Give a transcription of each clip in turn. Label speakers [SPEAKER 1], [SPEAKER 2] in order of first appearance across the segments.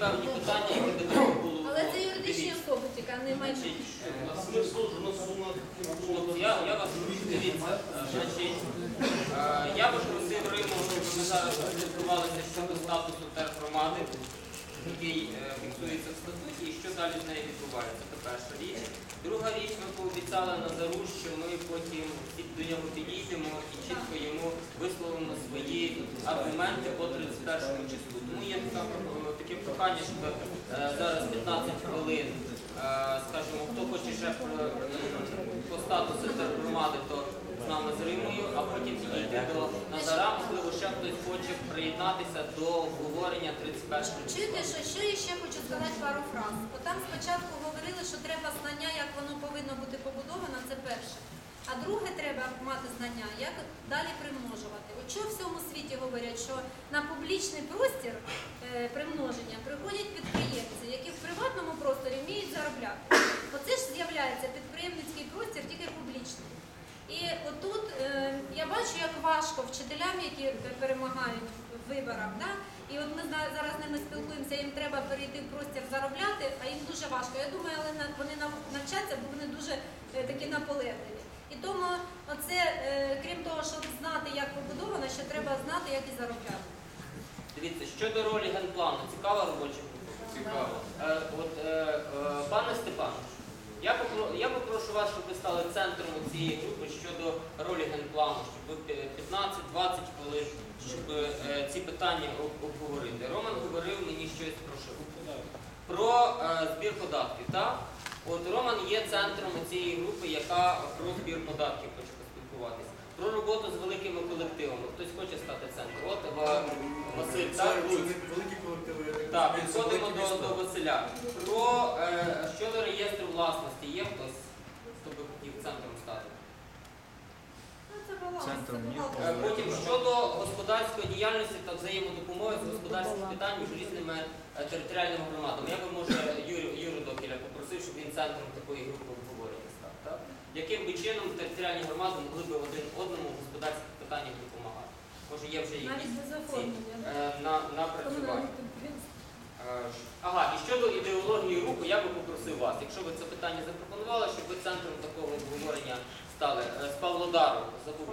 [SPEAKER 1] певні питання, які би треба було.
[SPEAKER 2] Але це юридичні особи, тільки а не майно.
[SPEAKER 1] Значить, я, я вас прошу, дивіться, е, значить, е, я би просив Риму, щоб ми зараз спілкувалися щодо статусу тергромади, який е, фіксується в статуті, і що далі з нею відбувається. Це перша річ. Друга річ, ми пообіцяли Назару, що ми потім до нього підійдемо і чітко йому висловимо свої аргументи по 31 числу. Тому є така, е, таке прохання, щоб е, зараз 15 хвилин, е, скажімо, хто хоче ще про, по статусу тергромади, то з нами з Римою, а потім підійти до Назара, можливо, ще хтось хоче приєднатися до обговорення 31 числа.
[SPEAKER 2] Чуєте, що, що я ще хочу сказати пару фраз. Бо там спочатку говорили, що треба знання, як воно повинно бути побудовано, це перше. А друге, треба мати знання, як далі примножувати. От що в всьому світі говорять, що на публічний простір е, примноження приходять підприємці, які в приватному просторі вміють заробляти. Оце ж з'являється підприємницький простір, тільки публічний. І отут е, я бачу, як важко вчителям, які перемагають в виборах. Да? І от ми зараз з ними спілкуємося, їм треба перейти в простір заробляти, а їм дуже важко. Я думаю, але вони навчаться, бо вони дуже е, такі наполегливі. І тому оце, крім того, щоб знати, як побудовано, ще знати, як і заробляти.
[SPEAKER 1] Дивіться, щодо ролі генплану, цікава робоча група.
[SPEAKER 3] Цікаво.
[SPEAKER 1] Е, от, е, е, пане Степанович, я, попро- я попрошу вас, щоб ви стали центром цієї групи щодо ролі генплану, щоб ви пі- 15-20 хвилин, щоб е, ці питання об- обговорити. Роман говорив мені щось про що? Про е, збір податків. Так? От Роман є центром цієї групи, яка про збір податків хоче поспілкуватися. Про роботу з великими колективами. Хтось хоче стати центром. От Василь, так,
[SPEAKER 3] великі колективи.
[SPEAKER 1] Так, підходимо до, до Василя. Про е, щодо реєстру власності є хтось, хто би хотів центром стати?
[SPEAKER 2] Ну,
[SPEAKER 4] Центром ні.
[SPEAKER 1] Е, Потім щодо господарської діяльності та взаємодопомоги з господарських питань між різними е, територіальними громадами. Я би може Юрю, Юру Докіля попросив, щоб він центром такої групи. Так? Яким би чином територіальні громади могли би один одному в господарських питаннях допомагати? Може є вже якісь ці, е, на, напрацювання. Е, Ага, і щодо ідеології руху, я би попросив вас, якщо ви це питання запропонували, щоб ви центром такого обговорення стали Е, з Павлодару, забув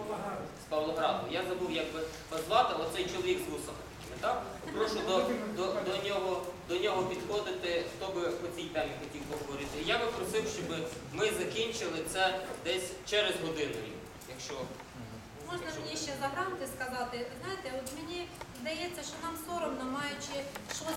[SPEAKER 1] з Павлограду. Я забув, як би вас звати, оцей чоловік з вусами так? Прошу до, до, до, нього, до нього підходити, хто би по цій темі хотів поговорити. Я би просив, щоб ми закінчили це десь через годину, якщо
[SPEAKER 2] Можна мені ще за сказати, знаєте, от мені здається, що нам соромно, маючи